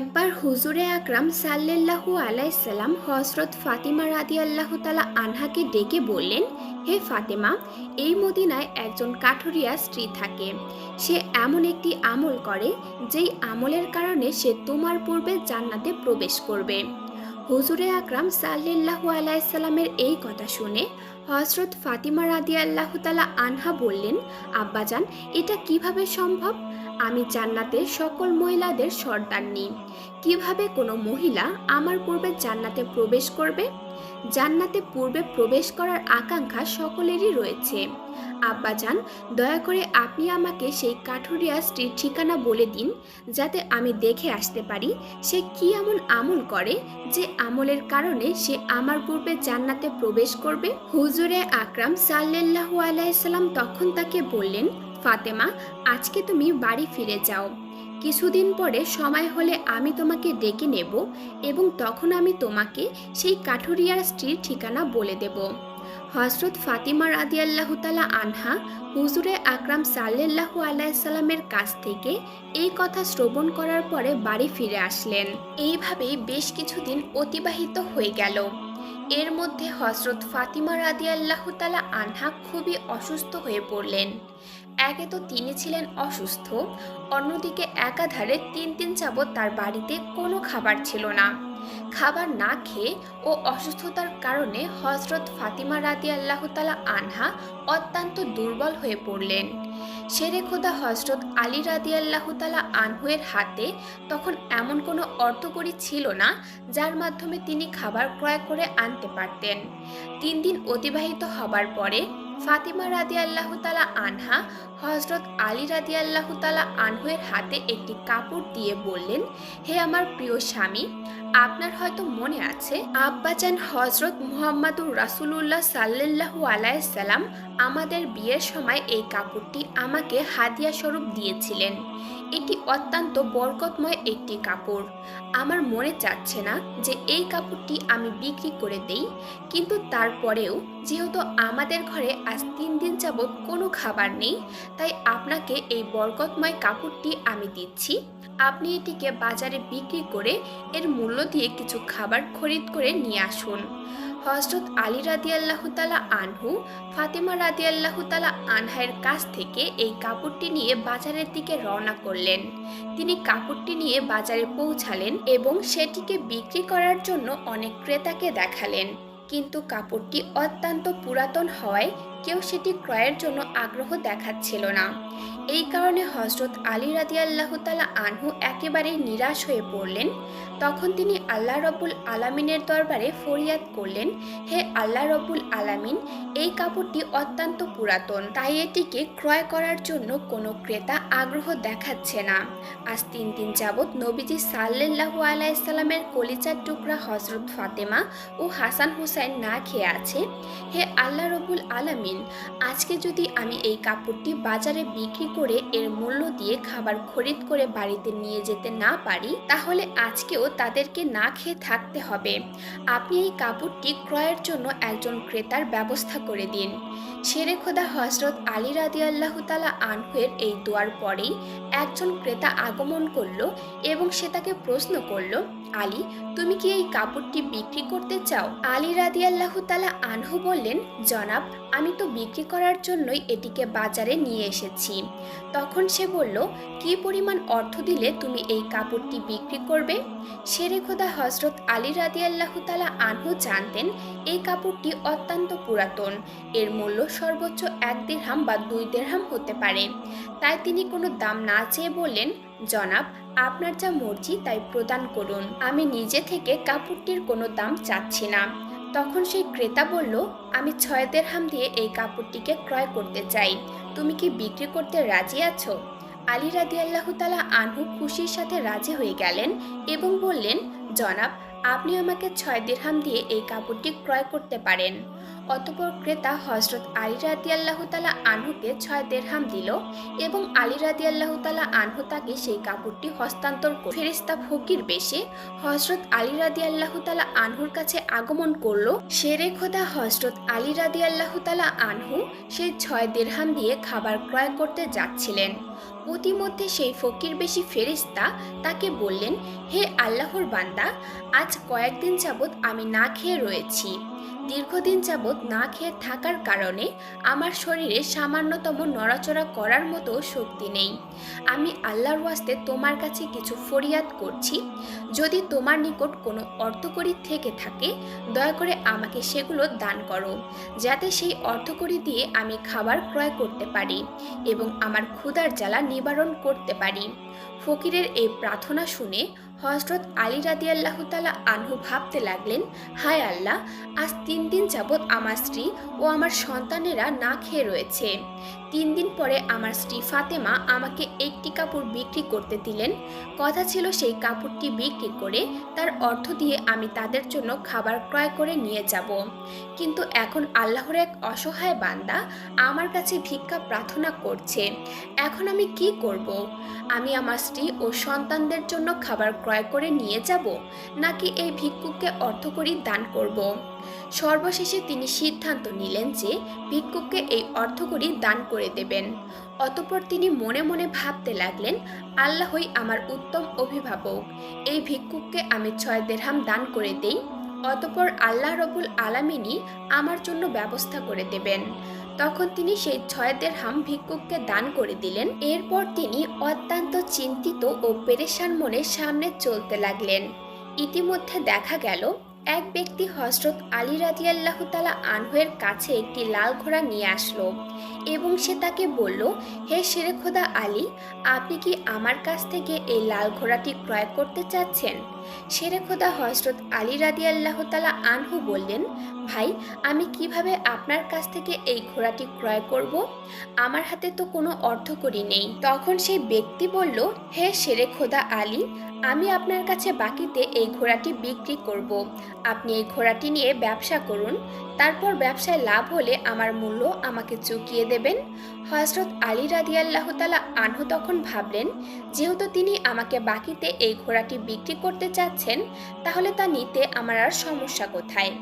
একবার হুজুরে আকরাম সাল্লাল্লাহু আলাইসাল্লাম হজরত ফাতিমা রাদি আল্লাহ তালা আনহাকে ডেকে বললেন, হে ফাতেমা, এই মদিনায় একজন কাঠুরিয়া স্ত্রী থাকে। সে এমন একটি আমল করে যেই আমলের কারণে সে তোমার পূর্বে জান্নাতে প্রবেশ করবে। হুজুরে আকরাম সাল্লাল্লাহু আলাইসাল্লামের এই কথা শুনে হজরত ফাতিমা রাদি আল্লাহ তালা আনহা বললেন, আব্বাজান, এটা কীভাবে সম্ভব? আমি জান্নাতে সকল মহিলাদের সর্দারনি কীভাবে কোনো মহিলা আমার পূর্বে জান্নাতে প্রবেশ করবে? জান্নাতে পূর্বে প্রবেশ করার আকাঙ্ক্ষা সকলেরই রয়েছে। আব্বা আব্বাজান, দয়া করে আপনি আমাকে সেই কাঠুরিয়া স্ত্রীর ঠিকানা বলে দিন, যাতে আমি দেখে আসতে পারি সে কি এমন আমল করে যে আমলের কারণে সে আমার পূর্বে জান্নাতে প্রবেশ করবে? হুজুরে আকরাম সাল্লাল্লাহু আলাইসাল্লাম তখন তাকে বললেন ফাতেমা, আজকে তুমি বাড়ি ফিরে যাও। কিছুদিন পরে সময় হলে আমি তোমাকে ডেকে নেব এবং তখন আমি তোমাকে সেই কাঠুরিয়ার স্ত্রীর ঠিকানা বলে দেব। হজরত ফাতিমা রাদি আল্লাহ তালা আনহা হুজুরে আকরাম সাল্লাল্লাহু আলাইসাল্লামের কাছ থেকে এই কথা শ্রবণ করার পরে বাড়ি ফিরে আসলেন। এইভাবেই বেশ কিছুদিন অতিবাহিত হয়ে গেল। এর মধ্যে হজরত ফাতিমা রাদি আল্লাহ তালা আনহা খুবই অসুস্থ হয়ে পড়লেন। একে তো তিনি ছিলেন অসুস্থ, অন্যদিকে একাধারে তিন দিন যাবৎ তার বাড়িতে কোনো খাবার ছিল না। খাবার না খেয়ে ও অসুস্থতার কারণে হজরত ফাতিমা রাদি আল্লাহ তালা আনহা অত্যন্ত দুর্বল হয়ে পড়লেন। শেরে খোদা হজরত আলী রাদি আল্লাহ তালা আনহুয়ের হাতে তখন এমন কোনো অর্থকরী ছিল না, যার মাধ্যমে তিনি খাবার ক্রয় করে আনতে পারতেন। তিন দিন অতিবাহিত হবার পরে ফাতিমা রাদি আল্লাহ তালা আনহা হজরত আলী রাদি আল্লাহ তালা আনহুয়ের হাতে একটি কাপড় দিয়ে বললেন, হে আমার প্রিয় স্বামী, আপনার হয়তো মনে আছে, আব্বাজান হজরত মুহাম্মাদুর রাসুলুল্লাহ সাল্লাল্লাহু আলাইসাল্লাম আমাদের বিয়ের সময় এই কাপড়টি আমাকে হাদিয়া স্বরূপ দিয়েছিলেন। এটি অত্যন্ত বরকতময় একটি কাপড়। আমার মনে চাচ্ছে না যে এই কাপড়টি আমি বিক্রি করে দেই, কিন্তু তারপরেও যেহেতু আমাদের ঘরে আজ তিন দিন যাবৎ কোনো খাবার নেই, তাই আপনাকে এই বরকতময় কাপড়টি আমি দিচ্ছি। আপনি এটিকে বাজারে বিক্রি করে এর মূল্য দিয়ে কিছু খাবার খরিদ করে নিয়ে আসুন। হজরত আলী রাদি আল্লাহ তালা আনহু, ফাতেমা রাদি আল্লাহ তালা আনহায়ের কাছ থেকে এই কাপড়টি নিয়ে বাজারের দিকে রওনা করলেন। তিনি কাপড়টি নিয়ে বাজারে পৌঁছালেন এবং সেটিকে বিক্রি করার জন্য অনেক ক্রেতাকে দেখালেন। কিন্তু কাপড়টি অত্যন্ত পুরাতন হওয়ায় কেউ সেটি ক্রয়ের জন্য আগ্রহ দেখাচ্ছিল না। এই কারণে হজরত আলী রাদি আল্লাহ তালা আনহু একেবারেই নিরাশ হয়ে পড়লেন। তখন তিনি আল্লাহ রব্বুল আলামিনের দরবারে ফরিয়াদ করলেন, হে আল্লাহ রব্বুল আলামিন, এই কাপড়টি অত্যন্ত পুরাতন, তাই এটিকে ক্রয় করার জন্য কোনো ক্রেতা আগ্রহ দেখাচ্ছে না। আজ তিন দিন যাবৎ নবীজি সাল্লাল্লাহু আলাইসাল্লামের কলিচার টুকরা হজরত ফাতেমা ও হাসান হুসাইন না খেয়ে আছে। হে আল্লাহ রবুল আলামিন আজকে যদি আমি এই কাপড়টি বাজারে বিক্রি করে এর মূল্য দিয়ে খাবার খরিদ করে বাড়িতে নিয়ে যেতে না পারি, তাহলে আজকেও তাদেরকে না খেয়ে থাকতে হবে। আপনি এই কাপড়টি ক্রয়ের জন্য একজন ক্রেতার ব্যবস্থা করে দিন। শেরে খোদা হজরত আলী রাদি আল্লাহ তালা আনহুয়ের এই দোয়ার পরেই একজন ক্রেতা আগমন করল এবং সে তাকে প্রশ্ন করল, আলী, তুমি কি এই কাপড়টি বিক্রি করতে চাও? আলী রাদি আল্লাহ তালা আনহু বললেন, জনাব, আমি তো বিক্রি করার জন্যই এটিকে বাজারে নিয়ে এসেছি। তখন সে বলল, কি পরিমাণ অর্থ দিলে তুমি এই কাপড়টি বিক্রি করবে? শেরে খোদা হজরত আলী রাদি আল্লাহ তালা আনহু জানতেন, এই কাপড়টি অত্যন্ত পুরাতন। এর মূল্য সর্বোচ্চ এক দেড়হাম বা দুই দেড়হাম হতে পারে। তাই তিনি কোনো দাম না চেয়ে বললেন, জনাব, আপনার যা মর্জি তাই প্রদান করুন। আমি নিজে থেকে কাপড়টির কোনো দাম চাচ্ছি না। তখন সেই ক্রেতা বলল, আমি ছয় দেড়হাম দিয়ে এই কাপড়টিকে ক্রয় করতে চাই। তুমি কি বিক্রি করতে রাজি আছো? আলী রাদি আল্লাহ তালা আনহু খুশির সাথে রাজি হয়ে গেলেন এবং বললেন, জনাব, আপনি আমাকে ছয় দেড়হাম দিয়ে এই কাপড়টি ক্রয় করতে পারেন। অতপর ক্রেতা হজরত আলী রাদি আল্লাহ তালা আনহুকে ছয় দেড়হাম দিল এবং আলী রাদি আল্লাহ তালা আনহু তাকে সেই কাপড়টি হস্তান্তর ফেরিস্তা ফকির বেশে হজরত আলী রাদি আল্লাহ তালা আনহুর কাছে আগমন করল। শেরে খোদা হজরত আলী রাদি আল্লাহ তালা আনহু সেই ছয় দেড়হাম দিয়ে খাবার ক্রয় করতে যাচ্ছিলেন। প্রতিমধ্যে সেই ফকির বেশি ফেরিস্তা তাকে বললেন, হে আল্লাহর বান্দা, আজ কয়েকদিন যাবৎ আমি না খেয়ে রয়েছি। দীর্ঘদিন যাবৎ না খেয়ে থাকার কারণে আমার শরীরে সামান্যতম নড়াচড়া করার মতো শক্তি নেই। আমি আল্লাহর ওয়াস্তে তোমার কাছে কিছু ফরিয়াদ করছি। যদি তোমার নিকট কোনো অর্থকরী থেকে থাকে, দয়া করে আমাকে সেগুলো দান করো, যাতে সেই অর্থকরী দিয়ে আমি খাবার ক্রয় করতে পারি এবং আমার ক্ষুধার জ্বালা নিবারণ করতে পারি। ফকিরের এই প্রার্থনা শুনে হজরত আলী রাদি আল্লাহ তালা আনহু ভাবতে লাগলেন, হায় আল্লাহ, আজ তিন দিন যাবৎ আমার স্ত্রী ও আমার সন্তানেরা না খেয়ে রয়েছে। তিন দিন পরে আমার স্ত্রী ফাতেমা আমাকে একটি কাপড় বিক্রি করতে দিলেন। কথা ছিল সেই কাপড়টি বিক্রি করে তার অর্থ দিয়ে আমি তাদের জন্য খাবার ক্রয় করে নিয়ে যাব। কিন্তু এখন আল্লাহর এক অসহায় বান্দা আমার কাছে ভিক্ষা প্রার্থনা করছে। এখন আমি কি করব? আমি আমার স্ত্রী ও সন্তানদের জন্য খাবার ক্রয় করে নিয়ে যাব, নাকি এই ভিক্ষুককে অর্থকরী দান করব? সর্বশেষে তিনি সিদ্ধান্ত নিলেন যে ভিক্ষুককে এই অর্থকরী দান করে দেবেন। অতপর তিনি মনে মনে ভাবতে লাগলেন, আল্লাহই আমার উত্তম অভিভাবক, এই ভিক্ষুককে আমি ছয় দেড়হাম দান করে দেই, অতপর আল্লাহ রবুল আলামিনই আমার জন্য ব্যবস্থা করে দেবেন। তখন তিনি সেই ছয় দেড়হাম ভিক্ষুককে দান করে দিলেন। এরপর তিনি অত্যন্ত চিন্তিত ও পেরেশান মনে সামনে চলতে লাগলেন। ইতিমধ্যে দেখা গেল, এক ব্যক্তি হজরত আলী রাদিয়াল্লাহ তালা আনহুয়ের কাছে একটি লাল ঘোড়া নিয়ে আসলো এবং সে তাকে বলল, হে শেরে খোদা আলী, আপনি কি আমার কাছ থেকে এই লাল ঘোড়াটি ক্রয় করতে চাচ্ছেন? শেরে খোদা হজরত আলী রাদিয়াল্লাহ তালা আনহু বললেন ভাই, আমি কীভাবে আপনার কাছ থেকে এই ঘোড়াটি ক্রয় করব? আমার হাতে তো কোনো অর্থকরী নেই। তখন সেই ব্যক্তি বলল, হে শেরে খোদা আলী, আমি আপনার কাছে বাকিতে এই ঘোড়াটি বিক্রি করব। আপনি এই ঘোড়াটি নিয়ে ব্যবসা করুন। তারপর ব্যবসায় লাভ হলে আমার মূল্য আমাকে চুকিয়ে দেবেন। হজরত আলী রাদিয়াল্লাহ তালা আনহু তখন ভাবলেন, যেহেতু তিনি আমাকে বাকিতে এই ঘোড়াটি বিক্রি করতে চাচ্ছেন, তাহলে তা নিতে আমার আর সমস্যা কোথায়?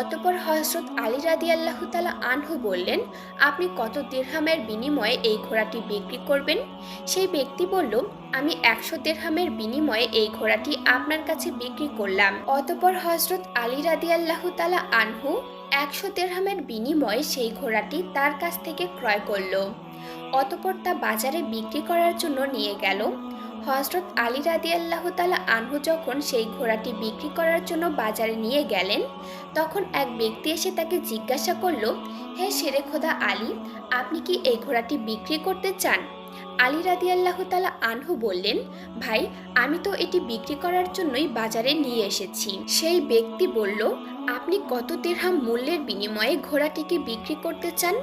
অতপর হজরত আলী রাদি আল্লাহ তালা আনহু বললেন, আপনি কত দিরহামের বিনিময়ে এই ঘোড়াটি বিক্রি করবেন? সেই ব্যক্তি বলল, আমি একশো দেড়হামের বিনিময়ে এই ঘোড়াটি আপনার কাছে বিক্রি করলাম। অতপর হজরত আলী রাদি আল্লাহ তালা আনহু একশো দেড়হামের বিনিময়ে সেই ঘোড়াটি তার কাছ থেকে ক্রয় করল। অতপর তা বাজারে বিক্রি করার জন্য নিয়ে গেল। হজরত আলী রাদি আল্লাহ তালা আনহু যখন সেই ঘোড়াটি বিক্রি করার জন্য বাজারে নিয়ে গেলেন, তখন এক ব্যক্তি এসে তাকে জিজ্ঞাসা করল, হে শেরে খোদা আলী, আপনি কি এই ঘোড়াটি বিক্রি করতে চান? আলী রাদি আল্লাহ তালা আনহু বললেন, ভাই, আমি তো এটি বিক্রি করার জন্যই বাজারে নিয়ে এসেছি। সেই ব্যক্তি বলল, আপনি কত দেড়হাম মূল্যের বিনিময়ে ঘোড়াটিকে বিক্রি করতে চান?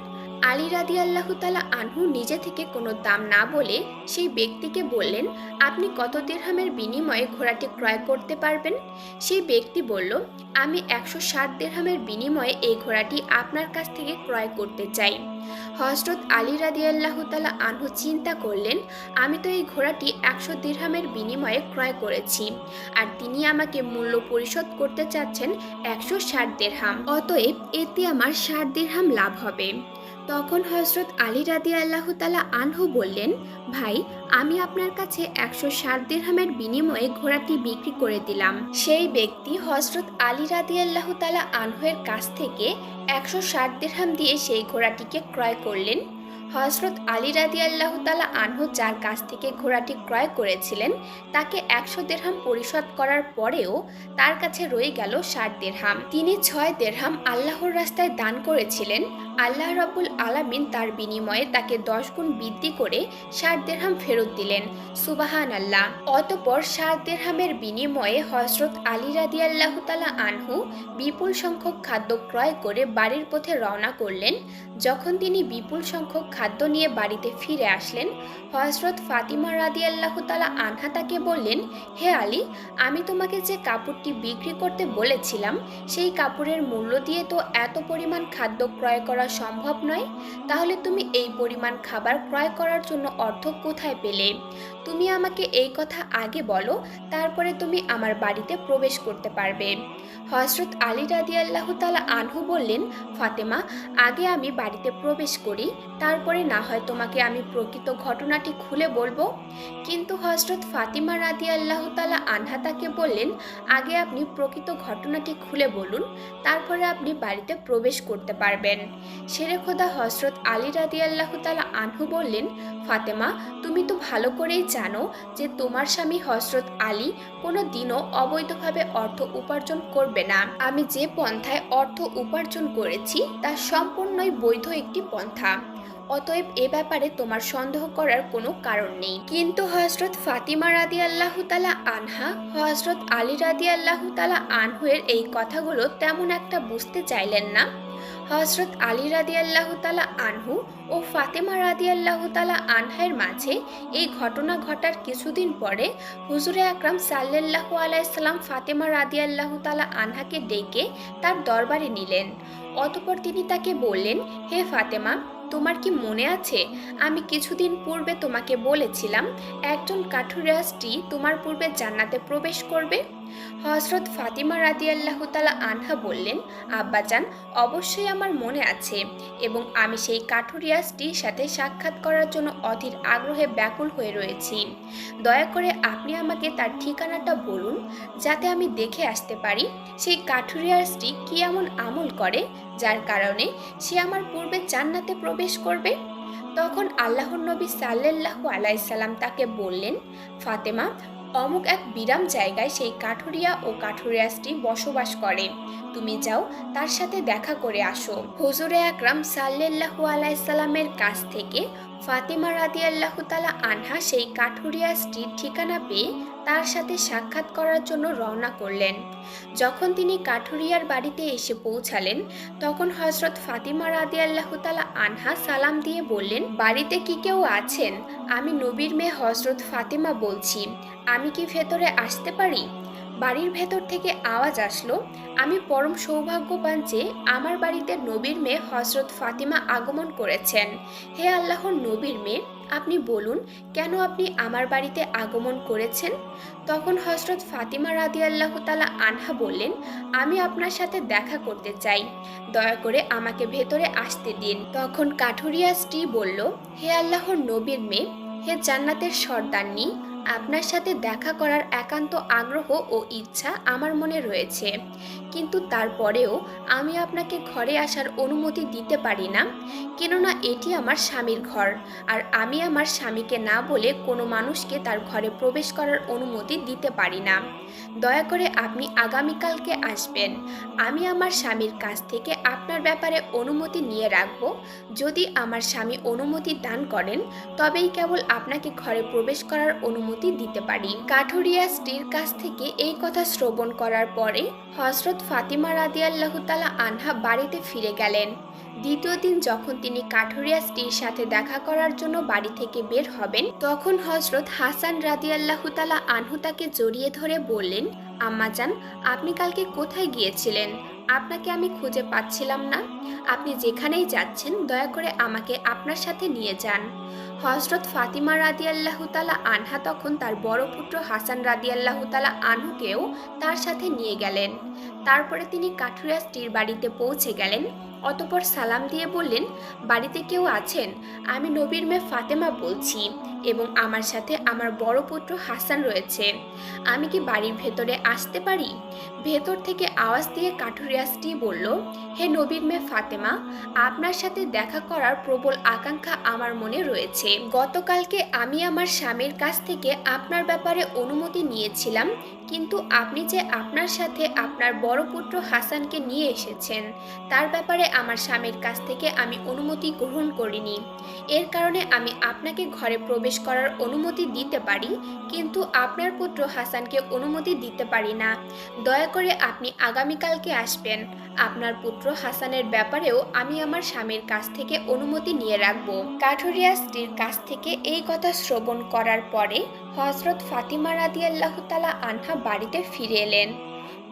আলী রাদি আল্লাহ তালা আনহু নিজে থেকে কোনো দাম না বলে সেই ব্যক্তিকে বললেন, আপনি কত দেড়হামের বিনিময়ে ঘোড়াটি ক্রয় করতে পারবেন? সেই ব্যক্তি বলল, আমি একশো ষাট দেড়হামের বিনিময়ে এই ঘোড়াটি আপনার কাছ থেকে ক্রয় করতে চাই। হজরত আলী রাদি আল্লাহ তালা আনহু চিন্তা করলেন, আমি তো এই ঘোড়াটি একশো দিরহামের বিনিময়ে ক্রয় করেছি, আর তিনি আমাকে মূল্য পরিশোধ করতে চাচ্ছেন একশো ষাট দেড়হাম অতএব এতে আমার ষাট দেড়হাম লাভ হবে। তখন হজরত আলী রাদি আল্লাহ তালা আনহু বললেন, ভাই, আমি আপনার কাছে একশো ষাট দিরহামের বিনিময়ে ঘোড়াটি বিক্রি করে দিলাম। সেই ব্যক্তি হজরত আলী রাদি আল্লাহ তালা আনহুয়ের কাছ থেকে একশো ষাট দিরহাম দিয়ে সেই ঘোড়াটিকে ক্রয় করলেন। হজরত আলী রাদি আল্লাহ তালা আনহু যার কাছ থেকে ঘোড়াটি ক্রয় করেছিলেন, তাকে একশো দেড়হাম পরিশোধ করার পরেও তার কাছে রয়ে গেল ষাট দেড়হাম তিনি ছয় দেড়হাম আল্লাহর রাস্তায় দান করেছিলেন। আল্লাহ রাবুল আলামিন তার বিনিময়ে তাকে দশ গুণ বৃদ্ধি করে ষাট ফেরত দিলেন। সুবাহান আল্লাহ অতপর ষাট দেড়হামের বিনিময়ে হজরত আলী রাদি আল্লাহ তালা আনহু বিপুল সংখ্যক খাদ্য ক্রয় করে বাড়ির পথে রওনা করলেন। যখন তিনি বিপুল সংখ্যক খাদ্য নিয়ে বাড়িতে ফিরে আসলেন হজরত ফাতিমা রাদি আল্লাহ তালা আনহা তাকে বললেন, হে আলী, আমি তোমাকে যে কাপড়টি বিক্রি করতে বলেছিলাম, সেই কাপড়ের মূল্য দিয়ে তো এত পরিমাণ খাদ্য ক্রয় করা সম্ভব নয়? তাহলে তুমি এই পরিমাণ খাবার ক্রয় করার জন্য অর্থ কোথায় পেলে? তুমি আমাকে এই কথা আগে বলো, তারপরে তুমি আমার বাড়িতে প্রবেশ করতে পারবে। হজরত আলী রাদি আল্লাহ তালা আনহু বললেন, ফাতেমা, আগে আমি বাড়িতে প্রবেশ করি, তারপরে না হয় তোমাকে আমি প্রকৃত ঘটনাটি খুলে বলব। কিন্তু হজরত ফাতিমা রাদি আল্লাহ তালা আনহা তাকে বললেন, আগে আপনি প্রকৃত ঘটনাটি খুলে বলুন, তারপরে আপনি বাড়িতে প্রবেশ করতে পারবেন। সেরে খোদা হজরত আলী রাদি আল্লাহ তালা আনহু বললেন, ফাতেমা, তুমি তো ভালো করেই জানো যে তোমার স্বামী হজরত আলী কোনো দিনও অবৈধভাবে অর্থ উপার্জন করবে না। আমি যে পন্থায় অর্থ উপার্জন করেছি, তা সম্পূর্ণই বৈধ একটি পন্থা। অতএব এ ব্যাপারে তোমার সন্দেহ করার কোনো কারণ নেই। কিন্তু হজরত ফাতিমা রাদি আল্লাহ তালা আনহা হজরত আলী রাদি আল্লাহ তালা আনহুয়ের এই কথাগুলো তেমন একটা বুঝতে চাইলেন না। হজরত আলী রাদি আল্লাহ তালা আনহু ও ফাতেমা রাদি আল্লাহ তালা আনহায়ের মাঝে এই ঘটনা ঘটার কিছুদিন পরে হুজুরে আকরাম সাল্লাহ আলাইসাল্লাম ফাতেমা রাদি আল্লাহ তালা আনহাকে ডেকে তার দরবারে নিলেন। অতপর তিনি তাকে বললেন, হে ফাতেমা, তোমার কি মনে আছে? আমি কিছুদিন পূর্বে তোমাকে বলেছিলাম, একজন কাঠুরিয়া স্ত্রী তোমার পূর্বে জান্নাতে প্রবেশ করবে। হজরত ফাতিমা রাদি আল্লাহ তালা আনহা বললেন, আব্বাজান, অবশ্যই আমার মনে আছে এবং আমি সেই কাঠুরিয়াসটির সাথে সাক্ষাৎ করার জন্য অধীর আগ্রহে ব্যাকুল হয়ে রয়েছি। দয়া করে আপনি আমাকে তার ঠিকানাটা বলুন, যাতে আমি দেখে আসতে পারি সেই কাঠুরিয়ার স্ত্রী কি এমন আমল করে, যার কারণে সে আমার পূর্বে জান্নাতে প্রবেশ করবে? তখন আল্লাহর নবী সাল্লাল্লাহু আলাইসাল্লাম তাকে বললেন, ফাতেমা অমুক এক বিরাম জায়গায় সেই কাঠুরিয়া ও কাঠুরিয়াসটি বসবাস করে। তুমি যাও, তার সাথে দেখা করে আসো। হুজুরে আকরাম সাল্লাল্লাহু আলাইসাল্লামের কাছ থেকে ফাতিমা রাদি আল্লাহ তালা আনহা সেই কাঠুরিয়া স্ট্রিট ঠিকানা পেয়ে তার সাথে সাক্ষাৎ করার জন্য রওনা করলেন। যখন তিনি কাঠুরিয়ার বাড়িতে এসে পৌঁছালেন, তখন হজরত ফাতিমা রাদি আল্লাহ তালা আনহা সালাম দিয়ে বললেন, বাড়িতে কি কেউ আছেন? আমি নবীর মেয়ে হজরত ফাতিমা বলছি। আমি কি ভেতরে আসতে পারি? বাড়ির ভেতর থেকে আওয়াজ আসলো, আমি পরম সৌভাগ্যবান যে আমার বাড়িতে নবীর মেয়ে হজরত ফাতিমা আগমন করেছেন। হে আল্লাহর নবীর মেয়ে, আপনি বলুন, কেন আপনি আমার বাড়িতে আগমন করেছেন? তখন হজরত ফাতিমা রাদি আল্লাহ তালা আনহা বললেন, আমি আপনার সাথে দেখা করতে চাই। দয়া করে আমাকে ভেতরে আসতে দিন। তখন কাঠুরিয়া স্ত্রী বলল, হে আল্লাহর নবীর মেয়ে, হে জান্নাতের সর্দার সর্দারনি আপনার সাথে দেখা করার একান্ত আগ্রহ ও ইচ্ছা আমার মনে রয়েছে। কিন্তু তারপরেও আমি আপনাকে ঘরে আসার অনুমতি দিতে পারি না, কেননা এটি আমার স্বামীর ঘর। আর আমি আমার স্বামীকে না বলে কোনো মানুষকে তার ঘরে প্রবেশ করার অনুমতি দিতে পারি না। দয়া করে আপনি আগামীকালকে আসবেন। আমি আমার স্বামীর কাছ থেকে আপনার ব্যাপারে অনুমতি নিয়ে রাখব। যদি আমার স্বামী অনুমতি দান করেন, তবেই কেবল আপনাকে ঘরে প্রবেশ করার অনুমতি দিতে পারি। কাঠুরিয়া স্ত্রীর কাছ থেকে এই কথা শ্রবণ করার পরে হজরত ফাতিমা রাদিয়াল্লাহতালা আনহা বাড়িতে ফিরে গেলেন। দ্বিতীয় দিন যখন তিনি কাঠুরিয়া স্ত্রীর সাথে দেখা করার জন্য বাড়ি থেকে বের হবেন, তখন হজরত হাসান রাদিয়াল্লাহু তালা আনহু তাকে জড়িয়ে ধরে বললেন আম্মাজান আপনি কালকে কোথায় গিয়েছিলেন? আপনাকে আমি খুঁজে পাচ্ছিলাম না। আপনি যেখানেই যাচ্ছেন, দয়া করে আমাকে আপনার সাথে নিয়ে যান। হজরত ফাতিমা রাদি আল্লাহ তালা আনহা তখন তার বড় পুত্র হাসান রাদি আল্লাহ তালা আনহুকেও তার সাথে নিয়ে গেলেন। তারপরে তিনি কাঠুরিয়া স্ত্রীর বাড়িতে পৌঁছে গেলেন। অতপর সালাম দিয়ে বললেন, বাড়িতে কেউ আছেন? আমি নবীর মেয়ে ফাতেমা বলছি এবং আমার সাথে আমার বড় পুত্র হাসান রয়েছে। আমি কি বাড়ির ভেতরে আসতে পারি? ভেতর থেকে আওয়াজ দিয়ে কাঠুরিয়াসটি বলল, হে নবীর মেয়ে ফাতেমা, আপনার সাথে দেখা করার প্রবল আকাঙ্ক্ষা আমার মনে রয়েছে। গতকালকে আমি আমার স্বামীর কাছ থেকে আপনার ব্যাপারে অনুমতি নিয়েছিলাম, কিন্তু আপনি যে আপনার সাথে আপনার বড় পুত্র হাসানকে নিয়ে এসেছেন, তার ব্যাপারে আমার স্বামীর কাছ থেকে আমি অনুমতি গ্রহণ করিনি। এর কারণে আমি আপনাকে ঘরে প্রবেশ করার অনুমতি দিতে পারি, কিন্তু আপনার পুত্র হাসানকে অনুমতি দিতে পারি না। দয়া করে আপনি আগামীকালকে আসবেন। আপনার পুত্র হাসানের ব্যাপারেও আমি আমার স্বামীর কাছ থেকে অনুমতি নিয়ে রাখব। কাঠুরিয়া স্ত্রীর কাছ থেকে এই কথা শ্রবণ করার পরে হজরত ফাতিমা রাদি আল্লাহ তালা আনহা বাড়িতে ফিরে এলেন।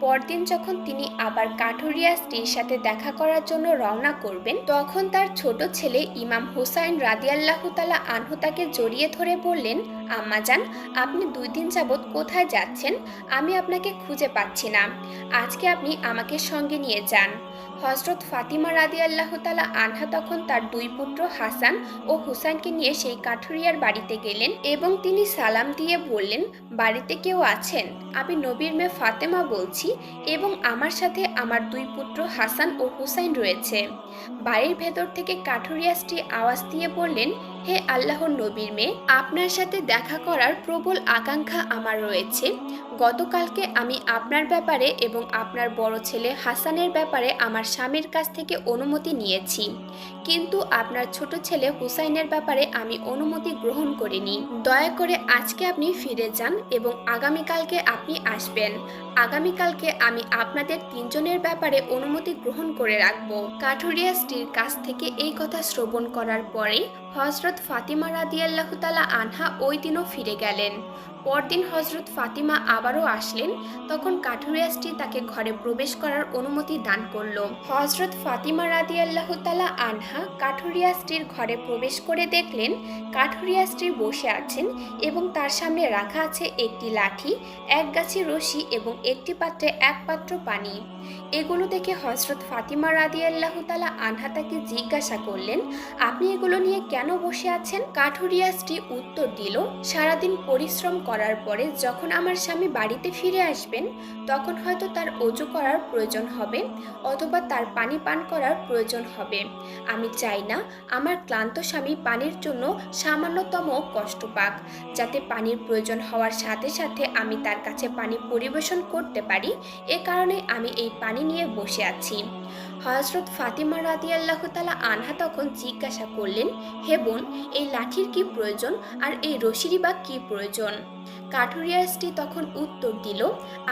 পরদিন যখন তিনি আবার কাঠুরিয়া স্ত্রীর সাথে দেখা করার জন্য রওনা করবেন, তখন তার ছোট ছেলে ইমাম হুসাইন রাদিয়াল্লাহু তালা আনহু তাকে জড়িয়ে ধরে বললেন আম্মাজান আপনি দুই দিন যাবৎ কোথায় যাচ্ছেন? আমি আপনাকে খুঁজে পাচ্ছি না। আজকে আপনি আমাকে সঙ্গে নিয়ে যান। হজরত ফাতিমা রাদি আল্লাহ তালা আনহা তখন তার দুই পুত্র হাসান ও হুসাইনকে নিয়ে সেই কাঠুরিয়ার বাড়িতে গেলেন এবং তিনি সালাম দিয়ে বললেন, বাড়িতে কেউ আছেন? আমি নবীর মেয়ে ফাতেমা বলছি এবং আমার সাথে আমার দুই পুত্র হাসান ও হুসাইন রয়েছে। বাড়ির ভেতর থেকে কাঠুরিয়া স্ত্রী আওয়াজ দিয়ে বললেন হে আল্লাহর নবীর মেয়ে আপনার সাথে দেখা করার প্রবল আকাঙ্ক্ষা আমার রয়েছে। গতকালকে আমি আপনার ব্যাপারে এবং আপনার বড় ছেলে হাসানের ব্যাপারে আমার স্বামীর কাছ থেকে অনুমতি নিয়েছি। কিন্তু আপনার ছোট ছেলে হুসাইনের ব্যাপারে আমি অনুমতি গ্রহণ করিনি। দয়া করে আজকে আপনি ফিরে যান এবং আগামীকালকে আপনি আসবেন। আগামীকালকে আমি আপনাদের তিনজনের ব্যাপারে অনুমতি গ্রহণ করে রাখব। কাঠুরিয়া স্ত্রীর কাছ থেকে এই কথা শ্রবণ করার পরে হজরত ফাতিমা রাদিয়াল্লাহ তালা আনহা ওই দিনও ফিরে গেলেন। পরদিন হজরত ফাতিমা আবারও আসলেন, তখন কাঠুরিয়াসটি তাকে ঘরে প্রবেশ করার অনুমতি দান করল। হজরত ফাতিমা রাদি তালা আনহা কাঠুরিয়াসটির ঘরে প্রবেশ করে দেখলেন কাঠুরিয়া স্ত্রী বসে আছেন এবং তার সামনে রাখা আছে একটি লাঠি, এক গাছি রশি এবং একটি পাত্রে এক পাত্র পানি। এগুলো দেখে হজরত ফাতিমা রাদিয়াল্লাহ তালা আনহা তাকে জিজ্ঞাসা করলেন, আপনি এগুলো নিয়ে কেন বসে আছেন? কাঠুরিয়া স্ত্রী উত্তর দিল, সারাদিন পরিশ্রম করার পরে যখন আমার স্বামী বাড়িতে ফিরে আসবেন, তখন হয়তো তার অজু করার প্রয়োজন হবে অথবা তার পানি পান করার প্রয়োজন হবে। আমি চাই না আমার ক্লান্ত স্বামী পানির জন্য সামান্যতম কষ্ট পাক, যাতে পানির প্রয়োজন হওয়ার সাথে সাথে আমি তার কাছে পানি পরিবেশন করতে পারি। এ কারণে আমি এই পানি নিয়ে বসে আছি। হজরত ফাতিমা রাদিয়াল্লাহু তালা আনহা তখন জিজ্ঞাসা করলেন, হে বোন, এই লাঠির কি প্রয়োজন আর এই রশিরই বা কি প্রয়োজন? কাঠুরিয়া স্ত্রী তখন উত্তর দিল,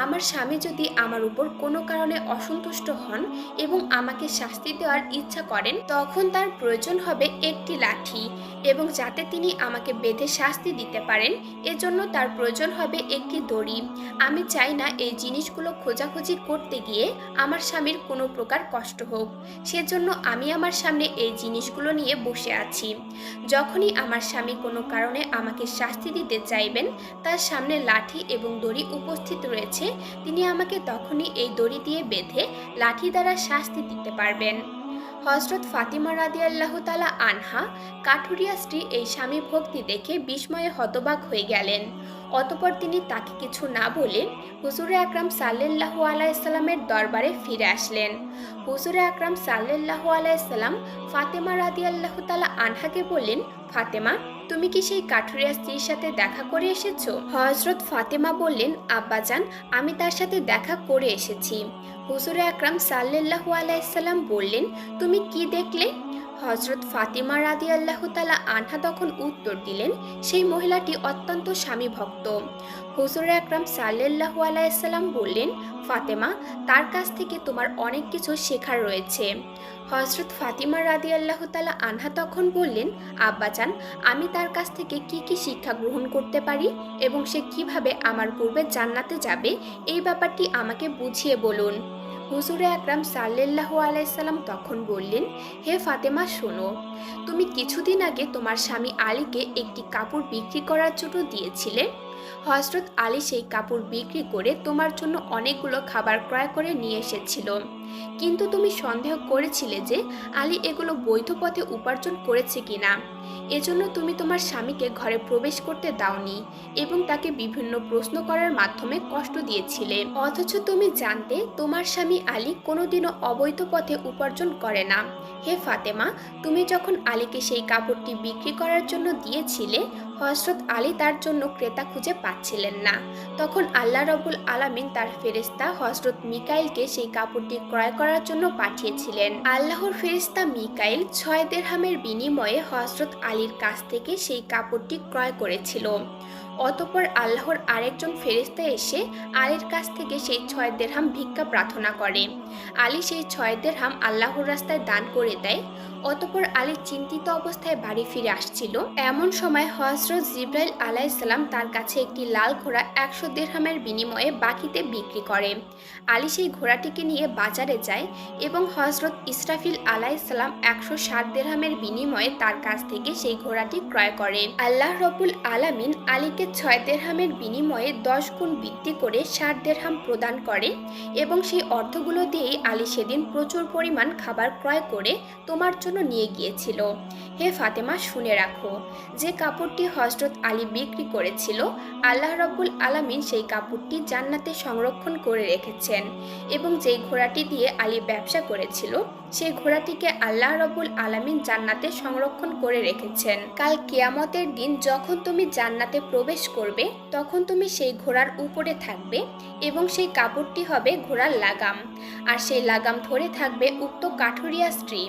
আমার স্বামী যদি আমার উপর কোনো কারণে অসন্তুষ্ট হন এবং আমাকে শাস্তি দেওয়ার ইচ্ছা করেন, তখন তার প্রয়োজন হবে একটি লাঠি এবং যাতে তিনি আমাকে বেঁধে শাস্তি দিতে পারেন, এজন্য তার প্রয়োজন হবে একটি দড়ি। আমি চাই না এই জিনিসগুলো খোঁজাখুঁজি করতে গিয়ে আমার স্বামীর কোনো প্রকার কষ্ট হোক। সেজন্য আমি আমার সামনে এই জিনিসগুলো নিয়ে বসে আছি। যখনই আমার স্বামী কোনো কারণে আমাকে শাস্তি দিতে চাইবেন, তার সামনে লাঠি এবং দড়ি উপস্থিত রয়েছে, তিনি আমাকে তখনই এই দড়ি দিয়ে বেঁধে লাঠি দ্বারা শাস্তি দিতে পারবেন। হজরত ফাতিমা রাদি তালা আনহা, কাঠুরিয়া স্ত্রী এই স্বামী ভক্তি দেখে বিস্ময়ে হতবাক হয়ে গেলেন। অতপর তিনি তাকে কিছু না বলে হুজুরে আকরাম সাল্লাল্লাহু আলাইসাল্লামের দরবারে ফিরে আসলেন। হুজুরে আকরাম সাল্লাল্লাহু আলাইসাল্লাম ফাতেমা রাদিয়াল্লাহ তালা আনহাকে বললেন, ফাতেমা, তুমি কি সেই কাঠুরিয়া স্ত্রীর সাথে দেখা করে এসেছ? হজরত ফাতেমা বললেন, আব্বাজান, আমি তার সাথে দেখা করে এসেছি। হুজুরে আকরাম সাল্লাল্লাহু আলাইসাল্লাম বললেন, তুমি কি দেখলে? হজরত ফাতিমা রাদি আল্লাহ তালা আনহা তখন উত্তর দিলেন, সেই মহিলাটি অত্যন্ত স্বামী ভক্ত। হুজুর আকরাম সাল্লাল্লাহু আলাইসাল্লাম বললেন, ফাতেমা, তার কাছ থেকে তোমার অনেক কিছু শেখার রয়েছে। হজরত ফাতিমা রাদি আল্লাহ তালা আনহা তখন বললেন, আব্বাজান, আমি তার কাছ থেকে কি কি শিক্ষা গ্রহণ করতে পারি এবং সে কীভাবে আমার পূর্বে জান্নাতে যাবে? এই ব্যাপারটি আমাকে বুঝিয়ে বলুন। হুজুরে আকরাম সাল্লাল্লাহু আলাইসাল্লাম তখন বললেন, হে ফাতেমা, শোনো। তুমি কিছুদিন আগে তোমার স্বামী আলীকে একটি কাপড় বিক্রি করার জন্য দিয়েছিলে। হজরত আলী সেই কাপড় বিক্রি করে তোমার জন্য অনেকগুলো খাবার ক্রয় করে নিয়ে এসেছিল। কিন্তু তুমি সন্দেহ করেছিলে যে আলী এগুলো বৈধ পথে উপার্জন করেছে কিনা। এজন্য তুমি তোমার স্বামীকে ঘরে প্রবেশ করতে দাওনি এবং তাকে বিভিন্ন প্রশ্ন করার মাধ্যমে কষ্ট দিয়েছিলে। অথচ তুমি জানতে তোমার স্বামী আলী কোনোদিনও অবৈধ পথে উপার্জন করে না। হে ফাতেমা, তুমি যখন আলীকে সেই কাপড়টি বিক্রি করার জন্য দিয়েছিলে হজরত আলী তার জন্য ক্রেতা খুঁজে পাচ্ছিলেন না। তখন আল্লাহ রবুল আলামিন তার ফেরেস্তা হজরত মিকাইলকে সেই কাপড়টি ক্রয় করার জন্য পাঠিয়েছিলেন। আল্লাহর ফেরেস্তা মিকাইল ছয় দেড়হামের বিনিময়ে হজরত আলীর কাছ থেকে সেই কাপড়টি ক্রয় করেছিল। অতপর আল্লাহর আরেকজন ফেরিস্তা এসে আলীর কাছ থেকে সেই ছয় দেড়হাম ভিক্ষা প্রার্থনা করে। আলী সেই ছয় দেড়হাম আল্লাহর রাস্তায় দান করে দেয়। অতপর আলী চিন্তিত অবস্থায় বাড়ি ফিরে আসছিল। এমন সময় হজরত জিব্রাইল আলাইসাল্লাম তার কাছে একটি লাল ঘোড়া একশো দেড়হামের বিনিময়ে বাকিতে বিক্রি করে। আলী সেই ঘোড়াটিকে নিয়ে বাজারে যায় এবং হজরত ইসরাফিল আলাইসাল্লাম একশো ষাট দেড়হামের বিনিময়ে তার কাছ থেকে সেই ঘোড়াটি ক্রয় করে। আল্লাহ রবুল আলামিন আলীকে ছয় দেড়হামের বিনিময়ে দশ গুণ বৃদ্ধি করে ষাট দেড়হাম প্রদান করে এবং সেই অর্থগুলো দিয়েই আলী সেদিন প্রচুর পরিমাণ খাবার ক্রয় করে তোমার জন্য নিয়ে গিয়েছিল। হে ফাতেমা, শুনে রাখো, যে কাপড়টি হজরত আলী বিক্রি করেছিল, আল্লাহ রব্বুল আলামিন সেই কাপড়টি জান্নাতে সংরক্ষণ করে রেখেছেন এবং যেই ঘোড়াটি দিয়ে আলী ব্যবসা করেছিল সেই ঘোড়াটিকে আল্লাহ রব্বুল আলামিন জান্নাতে সংরক্ষণ করে রেখেছেন। কাল কেয়ামতের দিন যখন তুমি জান্নাতে প্রবেশ করবে, তখন তুমি সেই ঘোড়ার উপরে থাকবে এবং সেই কাপড়টি হবে ঘোড়ার লাগাম। আর সেই লাগাম ধরে থাকবে উক্ত কাঠুরিয়া স্ত্রী।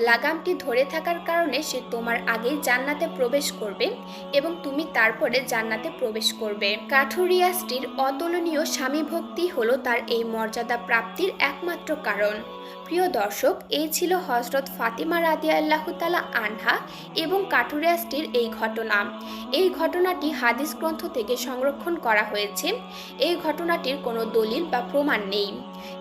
লাগামটি ধরে থাকার কারণে সে তোমার আগেই জান্নাতে প্রবেশ করবে এবং তুমি তারপরে জান্নাতে প্রবেশ করবে। কাঠুরিয়া স্ত্রীর অতুলনীয় স্বামী ভক্তি হলো তার এই মর্যাদা প্রাপ্তির একমাত্র কারণ। প্রিয় দর্শক, এই ছিল হজরত ফাতিমা রাদিয়া আল্লাহ তালা আনহা এবং কাঠুরিয়া এই ঘটনা। এই ঘটনাটি হাদিস গ্রন্থ থেকে সংরক্ষণ করা হয়েছে। এই ঘটনাটির কোনো দলিল বা প্রমাণ নেই।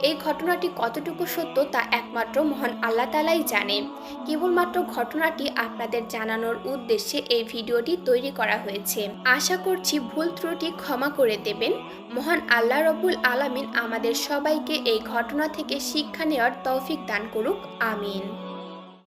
এই ঘটনাটি কতটুকু সত্য তা একমাত্র মহান আল্লাহ তালাই জানে। কেবলমাত্র ঘটনাটি আপনাদের জানানোর উদ্দেশ্যে এই ভিডিওটি তৈরি করা হয়েছে। আশা করছি ভুল ত্রুটি ক্ষমা করে দেবেন। মহান আল্লাহ রব্বুল আলামিন আমাদের সবাইকে এই ঘটনা থেকে শিক্ষা নেওয়ার তৌফিক দান করুক আমিন।